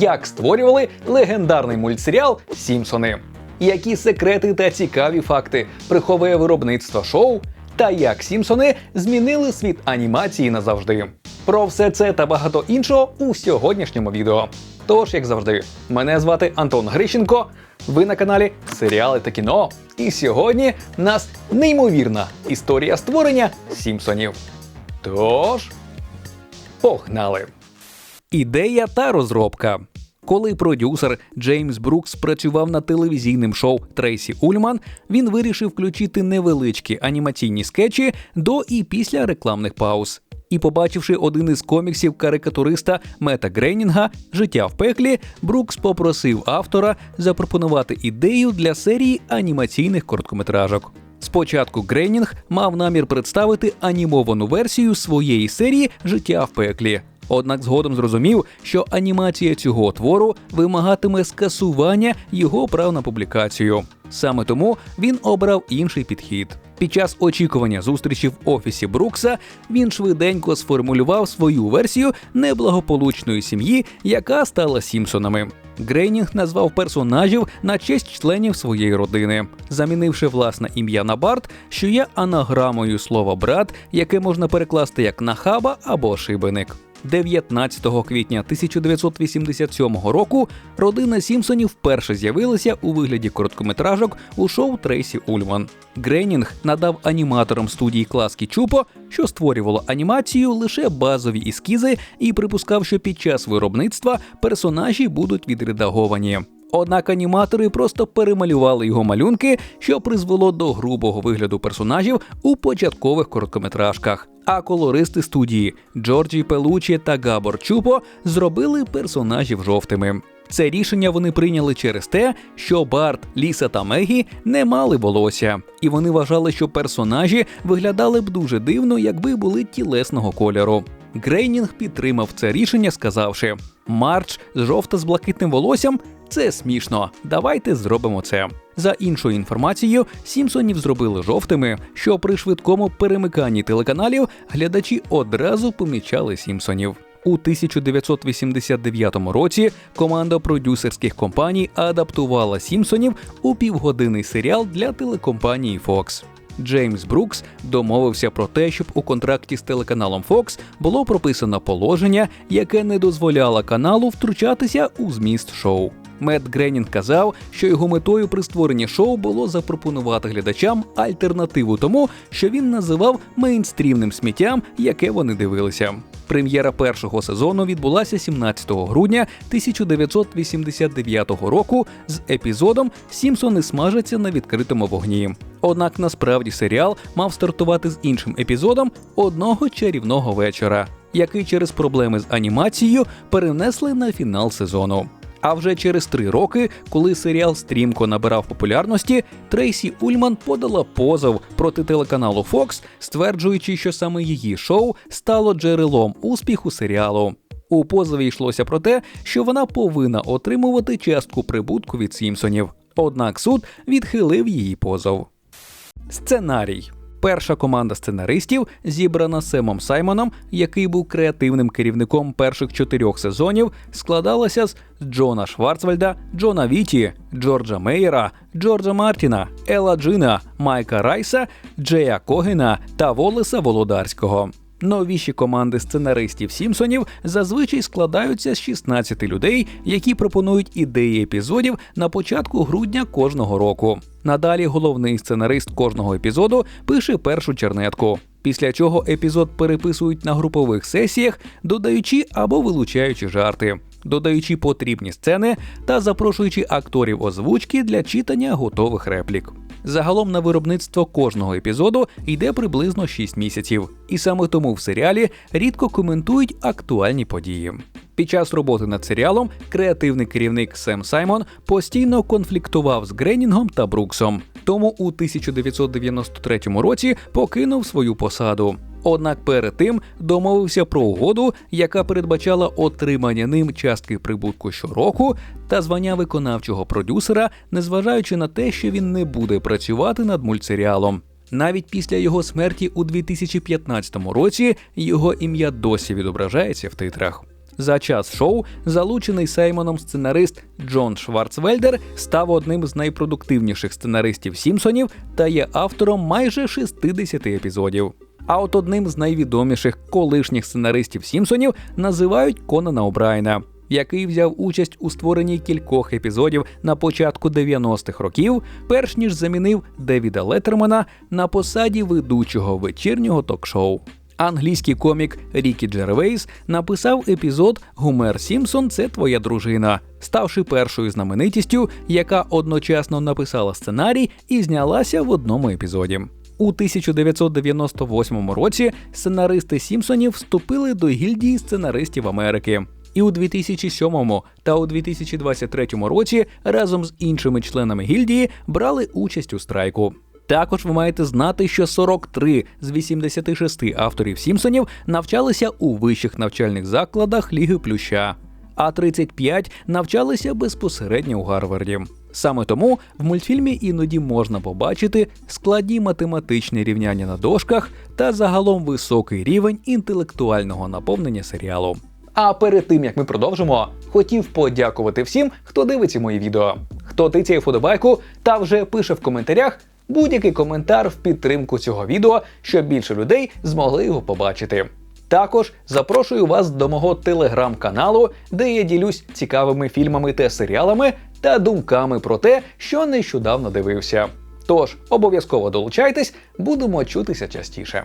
як створювали легендарний мультсеріал Сімпсони, які секрети та цікаві факти приховує виробництво шоу, та як Сімпсони змінили світ анімації назавжди. Про все це та багато іншого у сьогоднішньому відео. Тож, як завжди, мене звати Антон Грищенко. Ви на каналі Серіали та кіно. І сьогодні в нас неймовірна історія створення Сімпсонів. Тож, погнали! Ідея та розробка. Коли продюсер Джеймс Брукс працював над телевізійним шоу Трейсі Ульман, він вирішив включити невеличкі анімаційні скетчі до і після рекламних пауз. І, побачивши один із коміксів карикатуриста Мета Грейнінга Життя в пеклі, Брукс попросив автора запропонувати ідею для серії анімаційних короткометражок. Спочатку Грейнінг мав намір представити анімовану версію своєї серії Життя в пеклі. Однак згодом зрозумів, що анімація цього твору вимагатиме скасування його прав на публікацію. Саме тому він обрав інший підхід. Під час очікування зустрічі в офісі Брукса він швиденько сформулював свою версію неблагополучної сім'ї, яка стала Сімпсонами. Грейнінг назвав персонажів на честь членів своєї родини, замінивши власне ім'я на Барт, що є анаграмою слова брат, яке можна перекласти як нахаба або шибеник. 19 квітня 1987 року родина Сімпсонів вперше з'явилася у вигляді короткометражок у шоу Трейсі Ульман. Гренінг надав аніматорам студії Класки Чупо, що створювало анімацію лише базові ескізи, і припускав, що під час виробництва персонажі будуть відредаговані. Однак аніматори просто перемалювали його малюнки, що призвело до грубого вигляду персонажів у початкових короткометражках. А колористи студії Джорджі Пелучі та Габор Чупо зробили персонажів жовтими. Це рішення вони прийняли через те, що Барт, Ліса та Мегі не мали волосся, і вони вважали, що персонажі виглядали б дуже дивно, якби були тілесного кольору. Грейнінг підтримав це рішення, сказавши: Марч з жовта з блакитним волоссям це смішно. Давайте зробимо це. За іншою інформацією, Сімпсонів зробили жовтими, що при швидкому перемиканні телеканалів глядачі одразу помічали Сімпсонів. У 1989 році команда продюсерських компаній адаптувала Сімпсонів у півгодинний серіал для телекомпанії Fox. Джеймс Брукс домовився про те, щоб у контракті з телеканалом Fox було прописано положення, яке не дозволяло каналу втручатися у зміст шоу. Мед Гренінг казав, що його метою при створенні шоу було запропонувати глядачам альтернативу тому, що він називав мейнстрімним сміттям, яке вони дивилися. Прем'єра першого сезону відбулася 17 грудня 1989 року з епізодом Сімсони смажаться на відкритому вогні. Однак насправді серіал мав стартувати з іншим епізодом одного чарівного вечора, який через проблеми з анімацією перенесли на фінал сезону. А вже через три роки, коли серіал стрімко набирав популярності, Трейсі Ульман подала позов проти телеканалу Fox, стверджуючи, що саме її шоу стало джерелом успіху серіалу. У позові йшлося про те, що вона повинна отримувати частку прибутку від Сімпсонів. Однак суд відхилив її позов. Сценарій. Перша команда сценаристів зібрана Семом Саймоном, який був креативним керівником перших чотирьох сезонів, складалася з Джона Шварцвальда, Джона Віті, Джорджа Мейера, Джорджа Мартіна, Ела Джина, Майка Райса, Джея Когена та Волеса Володарського. Новіші команди сценаристів Сімпсонів зазвичай складаються з 16 людей, які пропонують ідеї епізодів на початку грудня кожного року. Надалі головний сценарист кожного епізоду пише першу чернетку. Після чого епізод переписують на групових сесіях, додаючи або вилучаючи жарти, додаючи потрібні сцени та запрошуючи акторів озвучки для читання готових реплік. Загалом на виробництво кожного епізоду йде приблизно 6 місяців, і саме тому в серіалі рідко коментують актуальні події. Під час роботи над серіалом креативний керівник Сем Саймон постійно конфліктував з Гренінгом та Бруксом, тому у 1993 році покинув свою посаду. Однак перед тим домовився про угоду, яка передбачала отримання ним частки прибутку щороку та звання виконавчого продюсера, незважаючи на те, що він не буде працювати над мультсеріалом. Навіть після його смерті у 2015 році його ім'я досі відображається в титрах. За час шоу залучений Сеймоном сценарист Джон Шварцвельдер став одним з найпродуктивніших сценаристів Сімпсонів та є автором майже 60 епізодів. А от одним з найвідоміших колишніх сценаристів Сімпсонів називають Конана О'Брайна, який взяв участь у створенні кількох епізодів на початку 90-х років, перш ніж замінив Девіда Леттермана на посаді ведучого вечірнього ток-шоу. Англійський комік Рікі Джервейс написав епізод Гумер Сімпсон це твоя дружина, ставши першою знаменитістю, яка одночасно написала сценарій і знялася в одному епізоді. У 1998 році сценаристи Сімпсонів вступили до гільдії сценаристів Америки. І у 2007 та у 2023 році разом з іншими членами гільдії брали участь у страйку. Також ви маєте знати, що 43 з 86 авторів Сімпсонів навчалися у вищих навчальних закладах Ліги Плюща, а 35 навчалися безпосередньо у Гарварді. Саме тому в мультфільмі іноді можна побачити складні математичні рівняння на дошках та загалом високий рівень інтелектуального наповнення серіалу. А перед тим як ми продовжимо, хотів подякувати всім, хто дивиться мої відео, хто тицяє вподобайку та вже пише в коментарях будь-який коментар в підтримку цього відео, щоб більше людей змогли його побачити. Також запрошую вас до мого телеграм-каналу, де я ділюсь цікавими фільмами та серіалами та думками про те, що нещодавно дивився. Тож обов'язково долучайтесь, будемо чутися частіше.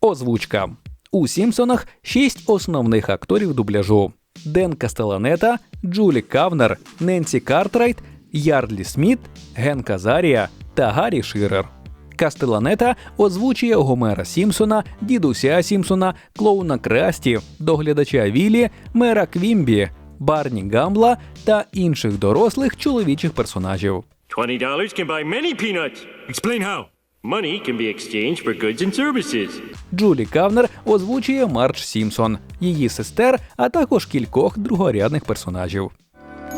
Озвучка у Сімпсонах шість основних акторів дубляжу: Ден Кастеланета, Джулі Кавнер, Ненсі Картрайт, Ярлі Сміт, Ген Казарія та Гаррі Ширер. Кастеланета озвучує Гомера Сімпсона, дідуся Сімпсона, клоуна Красті, доглядача Вілі, мера Квімбі, Барні Гамбла та інших дорослих чоловічих персонажів. $20 can buy many peanuts. Explain how. Money can be exchanged for goods and services. Джулі Кавнер озвучує Мардж Сімпсон, її сестер, а також кількох другорядних персонажів.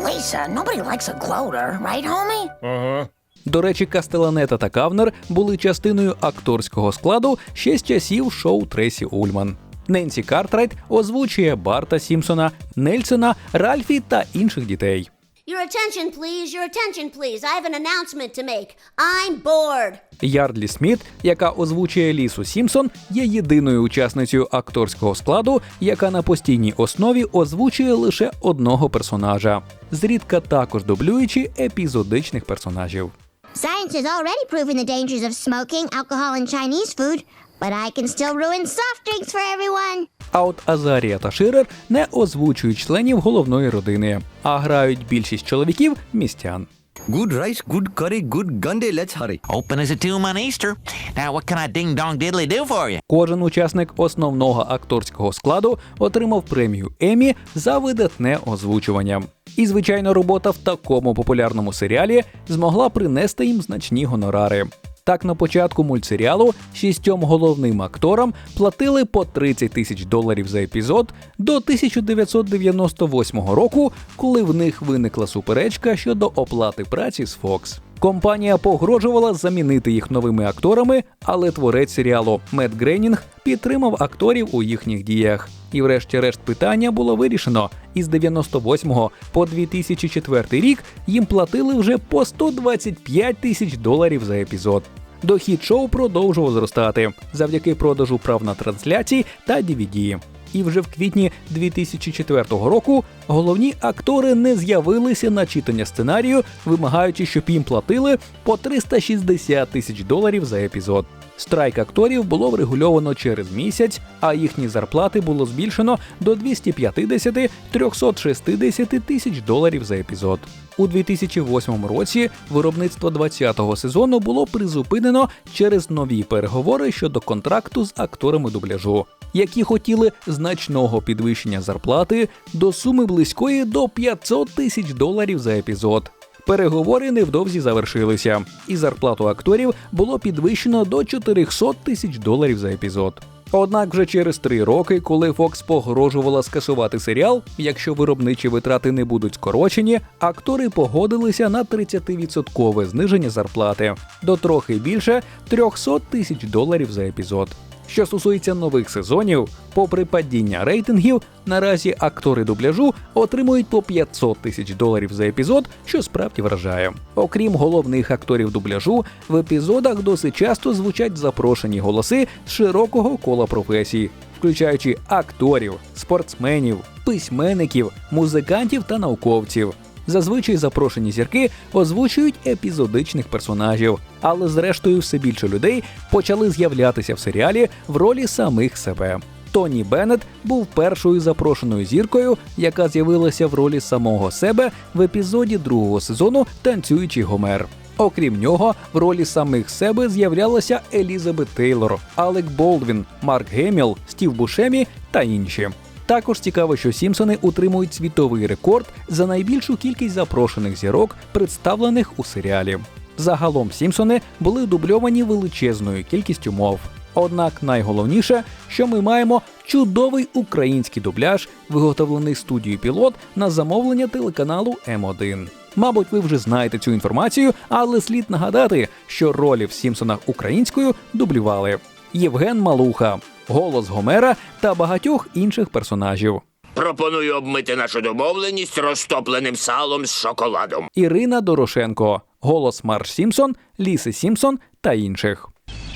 Lisa, nobody likes a gloater, right, homie? Uh-huh. До речі, Кастеланета та Кавнер були частиною акторського складу ще з часів шоу Тресі Ульман. Ненсі Картрайт озвучує Барта Сімпсона, Нельсона, Ральфі та інших дітей. Your attention, please. Your attention, please. I have an announcement to make. I'm bored. Ярдлі Сміт, яка озвучує Лісу Сімпсон, є єдиною учасницею акторського складу, яка на постійній основі озвучує лише одного персонажа, зрідка також дублюючи епізодичних персонажів. Science has already proven the dangers of smoking, alcohol, and Chinese food, but I can still ruin soft drinks for everyone. А от Азарія та Ширер не озвучують членів головної родини, а грають більшість чоловіків містян. Good rice, good curry, good gunday. Let's hurry. Open as a tomb on Easter. Now, what can I ding dong diddly do for you? Кожен учасник основного акторського складу отримав премію Емі за видатне озвучування. І, звичайно, робота в такому популярному серіалі змогла принести їм значні гонорари. Так, на початку мультсеріалу шістьом головним акторам платили по 30 тисяч доларів за епізод до 1998 року, коли в них виникла суперечка щодо оплати праці з Fox. Компанія погрожувала замінити їх новими акторами, але творець серіалу Мет Гренінг підтримав акторів у їхніх діях. І врешті-решт питання було вирішено. Із 98 по 2004 рік їм платили вже по 125 тисяч доларів за епізод. Дохід шоу продовжував зростати завдяки продажу прав на трансляції та DVD. І вже в квітні 2004 року головні актори не з'явилися на читання сценарію, вимагаючи, щоб їм платили по 360 тисяч доларів за епізод. Страйк акторів було врегульовано через місяць, а їхні зарплати було збільшено до 250-360 тисяч доларів за епізод. У 2008 році виробництво 20-го сезону було призупинено через нові переговори щодо контракту з акторами дубляжу, які хотіли значного підвищення зарплати до суми близької до 500 тисяч доларів за епізод. Переговори невдовзі завершилися, і зарплату акторів було підвищено до 400 тисяч доларів за епізод. Однак вже через три роки, коли Fox погрожувала скасувати серіал, якщо виробничі витрати не будуть скорочені, актори погодилися на 30% зниження зарплати до трохи більше 300 тисяч доларів за епізод. Що стосується нових сезонів, попри падіння рейтингів, наразі актори дубляжу отримують по 500 тисяч доларів за епізод, що справді вражає. Окрім головних акторів дубляжу, в епізодах досить часто звучать запрошені голоси з широкого кола професій, включаючи акторів, спортсменів, письменників, музикантів та науковців. Зазвичай запрошені зірки озвучують епізодичних персонажів, але зрештою все більше людей почали з'являтися в серіалі в ролі самих себе. Тоні Беннет був першою запрошеною зіркою, яка з'явилася в ролі самого себе в епізоді другого сезону Танцюючий Гомер. Окрім нього, в ролі самих себе з'являлася Елізабет Тейлор, Алек Болдвін, Марк Геміл, Стів Бушемі та інші. Також цікаво, що Сімпсони утримують світовий рекорд за найбільшу кількість запрошених зірок, представлених у серіалі. Загалом Сімпсони були дубльовані величезною кількістю мов. Однак найголовніше, що ми маємо чудовий український дубляж, виготовлений студією пілот на замовлення телеканалу М1. Мабуть, ви вже знаєте цю інформацію, але слід нагадати, що ролі в Сімпсонах українською дублювали Євген Малуха, голос Гомера та багатьох інших персонажів. Пропоную обмити нашу домовленість розтопленим салом з шоколадом. Ірина Дорошенко, голос Марш Сімпсон, Ліси Сімпсон та інших.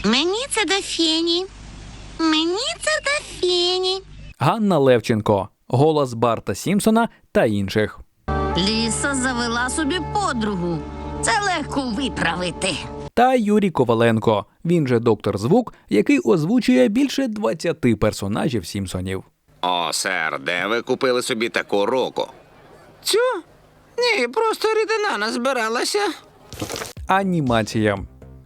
Мені це до фені. Мені це до фені. Ганна Левченко, голос Барта Сімпсона та інших. Ліса завела собі подругу. Це легко виправити. Та Юрій Коваленко, він же доктор звук, який озвучує більше 20 персонажів Сімпсонів. О, сер, де ви купили собі таку року? Цю? Ні, просто рідина назбиралася. Анімація.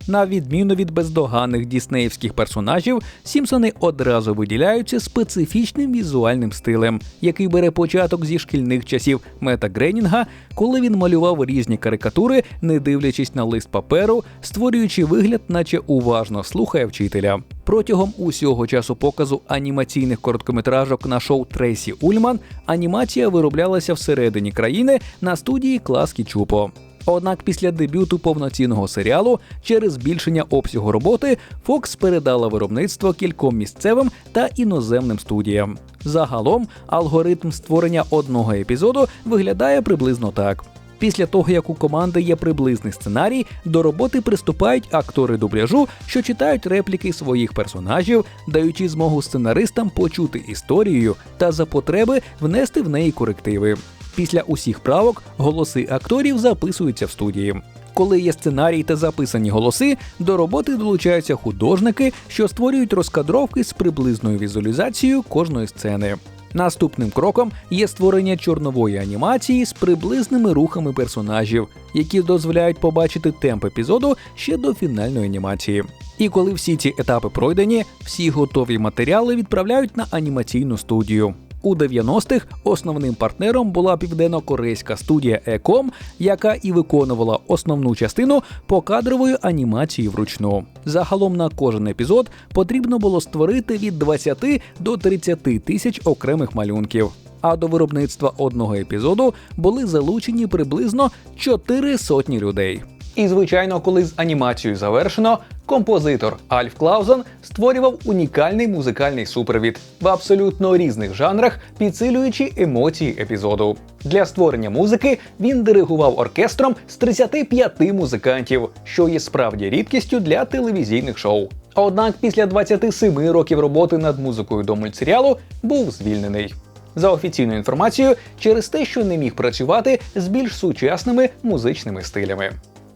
На відміну від бездоганних діснеївських персонажів, Сімпсони одразу виділяються специфічним візуальним стилем, який бере початок зі шкільних часів Мета Гренінга, коли він малював різні карикатури, не дивлячись на лист паперу, створюючи вигляд, наче уважно слухає вчителя. Протягом усього часу показу анімаційних короткометражок на шоу Трейсі Ульман анімація вироблялася всередині країни на студії Класкі Чупо. Однак після дебюту повноцінного серіалу через збільшення обсягу роботи Fox передала виробництво кільком місцевим та іноземним студіям. Загалом алгоритм створення одного епізоду виглядає приблизно так. Після того, як у команди є приблизний сценарій, до роботи приступають актори дубляжу, що читають репліки своїх персонажів, даючи змогу сценаристам почути історію та за потреби внести в неї корективи. Після усіх правок голоси акторів записуються в студії. Коли є сценарій та записані голоси, до роботи долучаються художники, що створюють розкадровки з приблизною візуалізацією кожної сцени. Наступним кроком є створення чорнової анімації з приблизними рухами персонажів, які дозволяють побачити темп епізоду ще до фінальної анімації. І коли всі ці етапи пройдені, всі готові матеріали відправляють на анімаційну студію. У 90-х основним партнером була південно-корейська студія Ecom, яка і виконувала основну частину покадрової анімації вручну. Загалом на кожен епізод потрібно було створити від 20 до 30 тисяч окремих малюнків. А до виробництва одного епізоду були залучені приблизно 4 сотні людей. І звичайно, коли з анімацією завершено, композитор Альф Клаузен створював унікальний музикальний супровід в абсолютно різних жанрах, підсилюючи емоції епізоду. Для створення музики він диригував оркестром з 35 музикантів, що є справді рідкістю для телевізійних шоу. Однак після 27 років роботи над музикою до мультсеріалу був звільнений. За офіційною інформацією, через те, що не міг працювати з більш сучасними музичними стилями.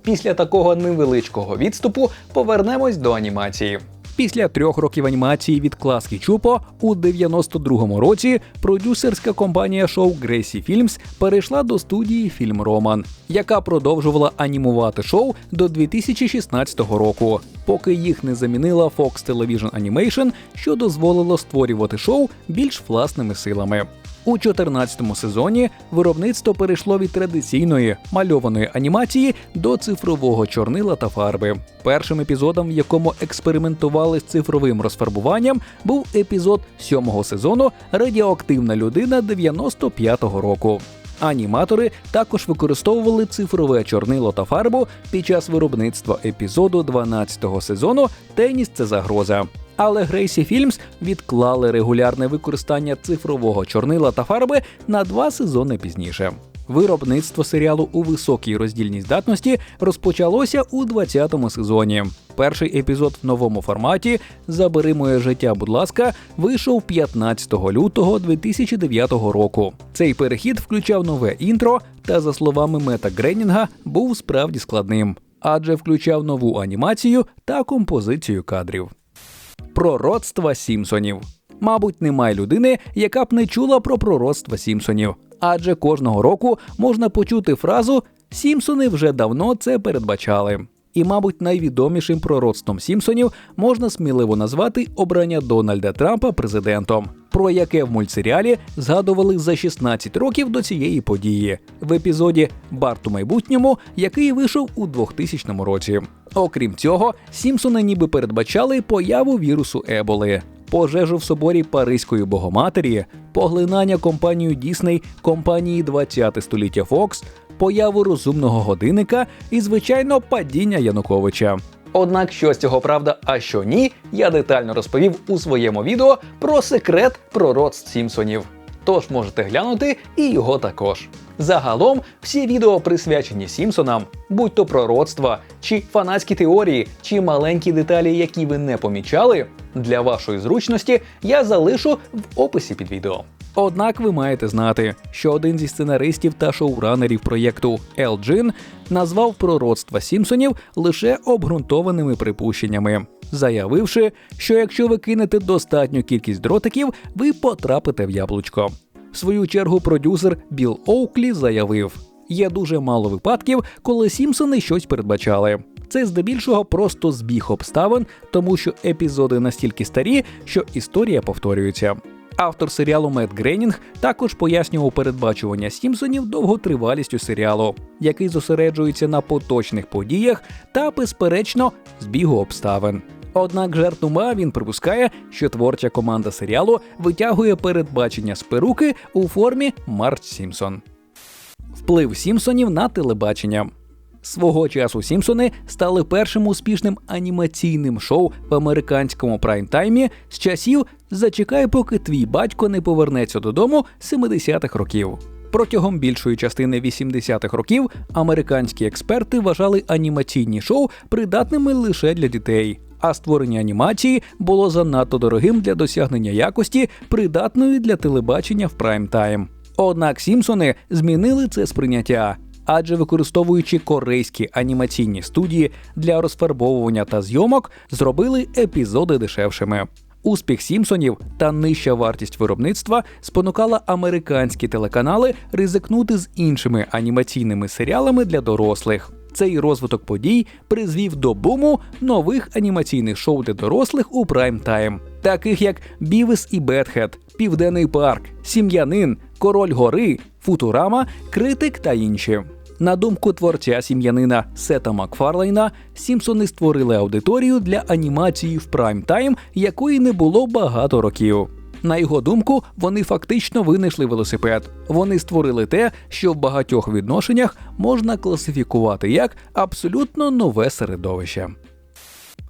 Після такого невеличкого відступу повернемось до анімації. Після трьох років анімації від Класки Чупо у 92-му році продюсерська компанія шоу Gracie Films перейшла до студії Фільм Роман, яка продовжувала анімувати шоу до 2016 року, поки їх не замінила Fox Television Animation, що дозволило створювати шоу більш власними силами. У 14-му сезоні виробництво перейшло від традиційної мальованої анімації до цифрового чорнила та фарби. Першим епізодом, в якому експериментували з цифровим розфарбуванням, був епізод сьомого сезону Радіоактивна людина 95-го року. Аніматори також використовували цифрове чорнило та фарбу під час виробництва епізоду 12-го сезону Теніс це загроза. Але Грейсі Фільмс відклали регулярне використання цифрового чорнила та фарби на два сезони пізніше. Виробництво серіалу у високій роздільній здатності розпочалося у 20-му сезоні. Перший епізод в новому форматі Забери моє життя, будь ласка, вийшов 15 лютого 2009 року. Цей перехід включав нове інтро та, за словами Мета Гренінга, був справді складним, адже включав нову анімацію та композицію кадрів. Пророцтва Сімпсонів. Мабуть, немає людини, яка б не чула про пророцтва Сімпсонів. Адже кожного року можна почути фразу Сімпсони вже давно це передбачали. І, мабуть, найвідомішим пророцтвом Сімпсонів можна сміливо назвати обрання Дональда Трампа президентом, про яке в мультсеріалі згадували за 16 років до цієї події в епізоді Барт у майбутньому, який вийшов у 2000 році. Окрім цього, Сімпсони ніби передбачали появу вірусу Еболи, пожежу в соборі Паризької Богоматері, поглинання компанією Дісней компанії 20 століття Fox, появу розумного годинника і, звичайно, падіння Януковича. Однак, що з цього правда, а що ні, я детально розповів у своєму відео про секрет пророцтв Сімпсонів. Тож можете глянути і його також. Загалом, всі відео присвячені Сімпсонам, будь то пророцтва, чи фанатські теорії, чи маленькі деталі, які ви не помічали, для вашої зручності я залишу в описі під відео. Однак ви маєте знати, що один зі сценаристів та шоуранерів проєкту Ел Джин назвав пророцтва Сімпсонів лише обґрунтованими припущеннями, заявивши, що якщо ви кинете достатню кількість дротиків, ви потрапите в яблучко. В свою чергу продюсер Біл Оуклі заявив: є дуже мало випадків, коли Сімпсони щось передбачали. Це здебільшого просто збіг обставин, тому що епізоди настільки старі, що історія повторюється. Автор серіалу Мет Гренінг також пояснював передбачування Сімпсонів довготривалістю серіалу, який зосереджується на поточних подіях та, безперечно, збігу обставин. Однак жартома він припускає, що творча команда серіалу витягує передбачення з перуки у формі Марч Сімпсон. Вплив Сімпсонів на телебачення. Свого часу Сімпсони стали першим успішним анімаційним шоу в американському прайм-таймі з часів Зачекай, поки твій батько не повернеться додому 70-х років. Протягом більшої частини 80-х років американські експерти вважали анімаційні шоу придатними лише для дітей. А створення анімації було занадто дорогим для досягнення якості, придатної для телебачення в прайм-тайм. Однак Сімпсони змінили це сприйняття адже використовуючи корейські анімаційні студії для розфарбовування та зйомок, зробили епізоди дешевшими. Успіх Сімпсонів та нижча вартість виробництва спонукала американські телеканали ризикнути з іншими анімаційними серіалами для дорослих. Цей розвиток подій призвів до буму нових анімаційних шоу для дорослих у прайм-тайм, таких як Бівес і Бетхед, Південний парк, Сім'янин, Король гори, Футурама, Критик та інші. На думку творця сім'янина Сета Макфарлейна, Сімпсони створили аудиторію для анімації в прайм-тайм, якої не було багато років. На його думку, вони фактично винайшли велосипед. Вони створили те, що в багатьох відношеннях можна класифікувати як абсолютно нове середовище.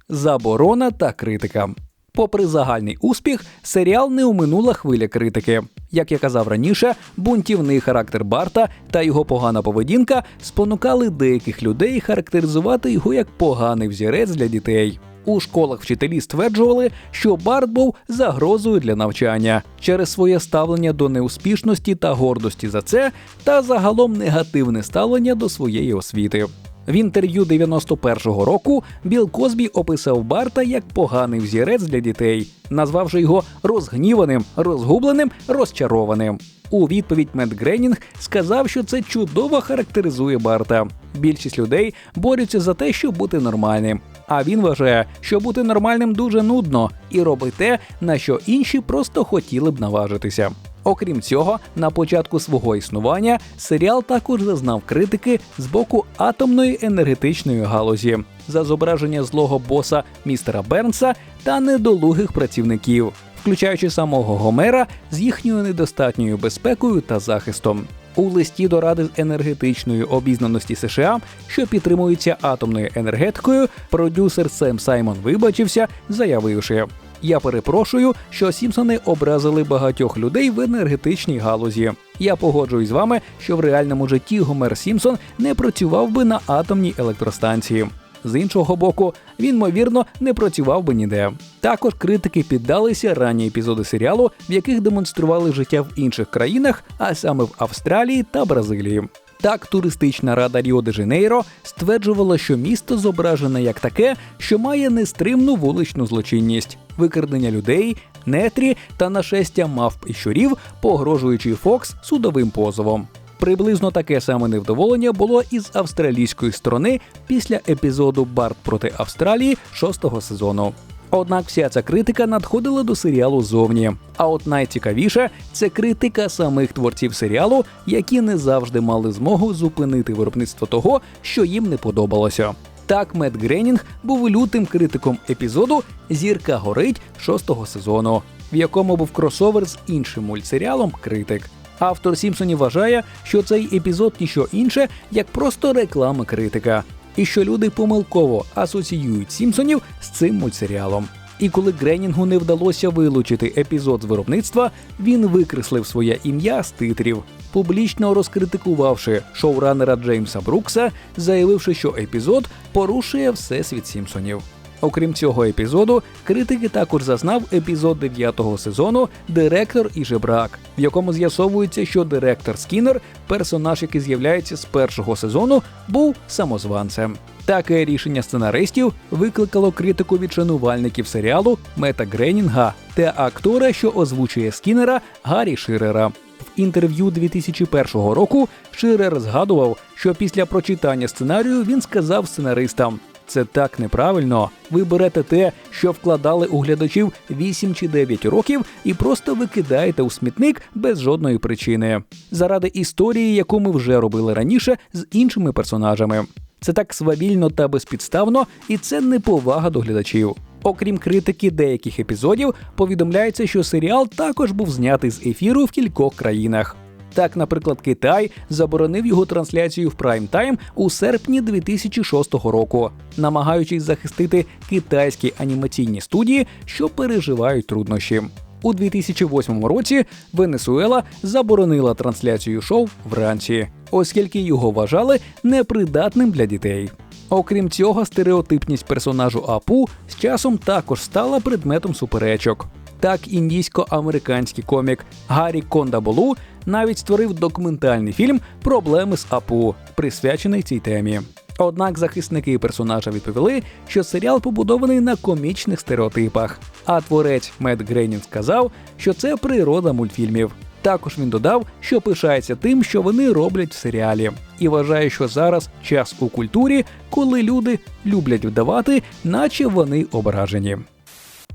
Заборона та критика. Попри загальний успіх, серіал не оминула хвиля критики. Як я казав раніше, бунтівний характер Барта та його погана поведінка спонукали деяких людей характеризувати його як поганий взірець для дітей. У школах вчителі стверджували, що Барт був загрозою для навчання через своє ставлення до неуспішності та гордості за це, та загалом негативне ставлення до своєї освіти. В інтерв'ю 91-го року Біл Козбі описав Барта як поганий взірець для дітей, назвавши його розгніваним, розгубленим, розчарованим. У відповідь Мет Гренінг сказав, що це чудово характеризує Барта. Більшість людей борються за те, щоб бути нормальним. А він вважає, що бути нормальним дуже нудно і робить те, на що інші просто хотіли б наважитися. Окрім цього, на початку свого існування серіал також зазнав критики з боку атомної енергетичної галузі за зображення злого боса містера Бернса та недолугих працівників, включаючи самого Гомера з їхньою недостатньою безпекою та захистом. У листі до Ради з енергетичної обізнаності США, що підтримується атомною енергетикою, продюсер Сем Саймон вибачився, заявивши: Я перепрошую, що Сімпсони образили багатьох людей в енергетичній галузі. Я погоджуюсь з вами, що в реальному житті Гомер Сімпсон не працював би на атомній електростанції. З іншого боку, він, ймовірно, не працював би ніде. Також критики піддалися ранні епізоди серіалу, в яких демонстрували життя в інших країнах, а саме в Австралії та Бразилії. Так, туристична рада Ріо де Жанейро стверджувала, що місто зображене як таке, що має нестримну вуличну злочинність, викрадення людей, нетрі та нашестя мавп і щурів, погрожуючи Фокс судовим позовом. Приблизно таке саме невдоволення було і з австралійської сторони після епізоду Барт проти Австралії шостого сезону. Однак вся ця критика надходила до серіалу зовні. А от найцікавіше це критика самих творців серіалу, які не завжди мали змогу зупинити виробництво того, що їм не подобалося. Так, Мет Гренінг був лютим критиком епізоду Зірка горить шостого сезону, в якому був кросовер з іншим мультсеріалом Критик. Автор Сімпсонів вважає, що цей епізод ніщо інше, як просто реклама критика, і що люди помилково асоціюють Сімпсонів з цим мультсеріалом. І коли Гренінгу не вдалося вилучити епізод з виробництва, він викреслив своє ім'я з титрів, публічно розкритикувавши шоуранера Джеймса Брукса, заявивши, що епізод порушує всесвіт Сімпсонів. Окрім цього епізоду, критики також зазнав епізод 9-го сезону Директор і жебрак, в якому з'ясовується, що директор Скіннер, персонаж, який з'являється з першого сезону, був самозванцем. Таке рішення сценаристів викликало критику від шанувальників серіалу Мета Гренінга та актора, що озвучує Скіннера Гаррі Ширера. В інтерв'ю 2001 року Ширер згадував, що після прочитання сценарію він сказав сценаристам: це так неправильно. Ви берете те, що вкладали у глядачів 8 чи 9 років, і просто викидаєте у смітник без жодної причини. Заради історії, яку ми вже робили раніше з іншими персонажами. Це так свавільно та безпідставно, і це неповага до глядачів. Окрім критики деяких епізодів, повідомляється, що серіал також був знятий з ефіру в кількох країнах. Так, наприклад, Китай заборонив його трансляцію в прайм-тайм у серпні 2006 року, намагаючись захистити китайські анімаційні студії, що переживають труднощі. У 2008 році Венесуела заборонила трансляцію шоу вранці, оскільки його вважали непридатним для дітей. Окрім цього, стереотипність персонажу Апу з часом також стала предметом суперечок. Так, індійсько-американський комік Гаррі Кондаболу навіть створив документальний фільм Проблеми з Апу, присвячений цій темі. Однак захисники персонажа відповіли, що серіал побудований на комічних стереотипах. А творець Мед Грейнін сказав, що це природа мультфільмів. Також він додав, що пишається тим, що вони роблять в серіалі, і вважає, що зараз час у культурі, коли люди люблять вдавати, наче вони ображені.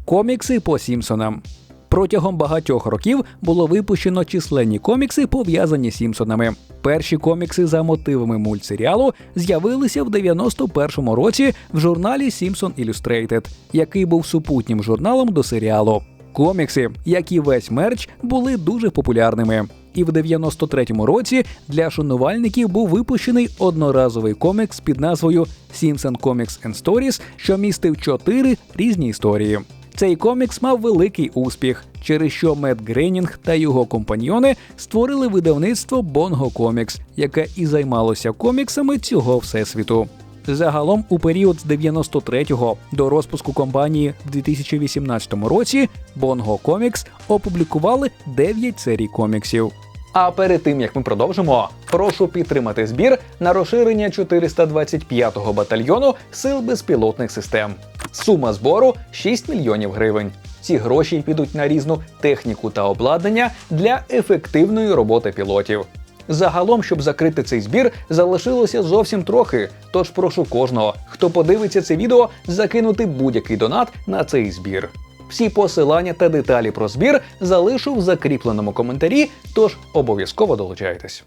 Комікси по Сімпсонам. Протягом багатьох років було випущено численні комікси, пов'язані з Сімпсонами. Перші комікси за мотивами мультсеріалу з'явилися в 91-му році в журналі Simpson Illustrated, який був супутнім журналом до серіалу. Комікси, як і весь мерч, були дуже популярними. І в 93-му році для шанувальників був випущений одноразовий комікс під назвою Simpson Comics and Stories, що містив чотири різні історії. Цей комікс мав великий успіх, через що Мет Гренінг та його компаньйони створили видавництво Bongo Comics, яке і займалося коміксами цього всесвіту. Загалом у період з 93-го до розпуску компанії в 2018 році Bongo Comics опублікували 9 серій коміксів. А перед тим як ми продовжимо, прошу підтримати збір на розширення 425-го батальйону сил безпілотних систем. Сума збору 6 мільйонів гривень. Ці гроші підуть на різну техніку та обладнання для ефективної роботи пілотів. Загалом, щоб закрити цей збір, залишилося зовсім трохи. Тож прошу кожного, хто подивиться це відео, закинути будь-який донат на цей збір. Всі посилання та деталі про збір залишу в закріпленому коментарі, тож обов'язково долучайтесь.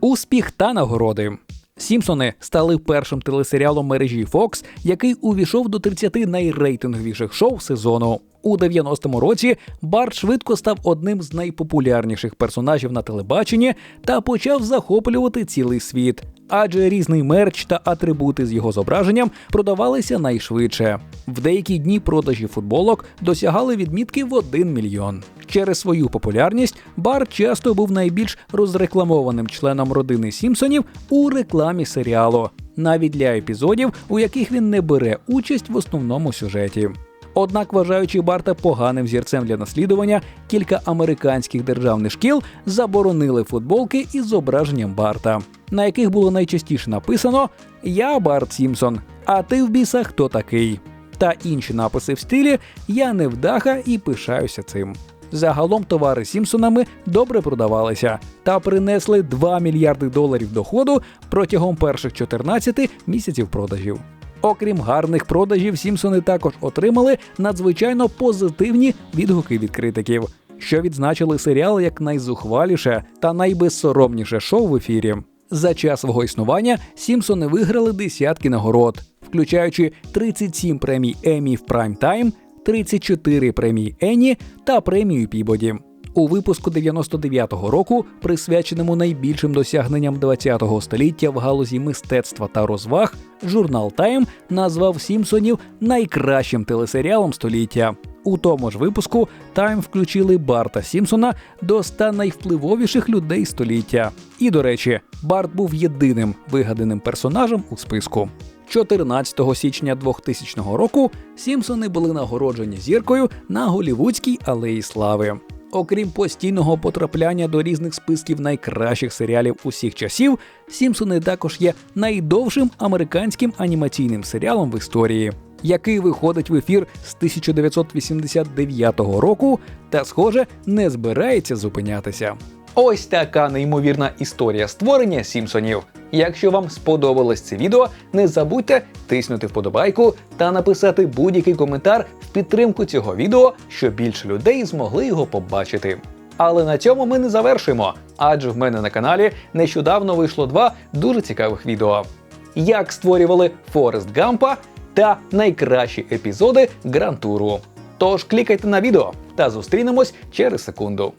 Успіх та нагороди. Сімпсони стали першим телесеріалом мережі Fox, який увійшов до 30 найрейтинговіших шоу сезону. У 90-му році Барт швидко став одним з найпопулярніших персонажів на телебаченні та почав захоплювати цілий світ. адже різний мерч та атрибути з його зображенням продавалися найшвидше. В деякі дні продажі футболок досягали відмітки в 1 мільйон. Через свою популярність Барт часто був найбільш розрекламованим членом родини Сімпсонів у рекламі серіалу, навіть для епізодів, у яких він не бере участь в основному сюжеті. Однак, вважаючи Барта поганим зірцем для наслідування, кілька американських державних шкіл заборонили футболки із зображенням Барта, на яких було найчастіше написано Я Барт Сімпсон, а ти в біса хто такий? Та інші написи в стилі Я невдаха і пишаюся цим. Загалом товари Сімпсонами добре продавалися та принесли 2 мільярди доларів доходу протягом перших 14 місяців продажів. Окрім гарних продажів, Сімпсони також отримали надзвичайно позитивні відгуки від критиків, що відзначили серіал як найзухваліше та найбезсоромніше шоу в ефірі. За час свого існування Сімпсони виграли десятки нагород, включаючи 37 премій Еммі в прайм тайм, 34 премії Енні та премію Пібоді. У випуску 99-го року, присвяченому найбільшим досягненням 20-го століття в галузі мистецтва та розваг, журнал Time назвав Сімпсонів найкращим телесеріалом століття. У тому ж випуску Time включили Барта Сімпсона до 100 найвпливовіших людей століття. І, до речі, Барт був єдиним вигаданим персонажем у списку. 14 січня 2000 року Сімпсони були нагороджені зіркою на Голівудській алеї слави. Окрім постійного потрапляння до різних списків найкращих серіалів усіх часів, Сімпсони також є найдовшим американським анімаційним серіалом в історії, який виходить в ефір з 1989 року та, схоже, не збирається зупинятися. Ось така неймовірна історія створення Сімпсонів. Якщо вам сподобалось це відео, не забудьте тиснути вподобайку та написати будь-який коментар в підтримку цього відео, щоб більше людей змогли його побачити. Але на цьому ми не завершуємо, адже в мене на каналі нещодавно вийшло два дуже цікавих відео: як створювали Форест Гампа та найкращі епізоди Грантуру. Тож клікайте на відео та зустрінемось через секунду.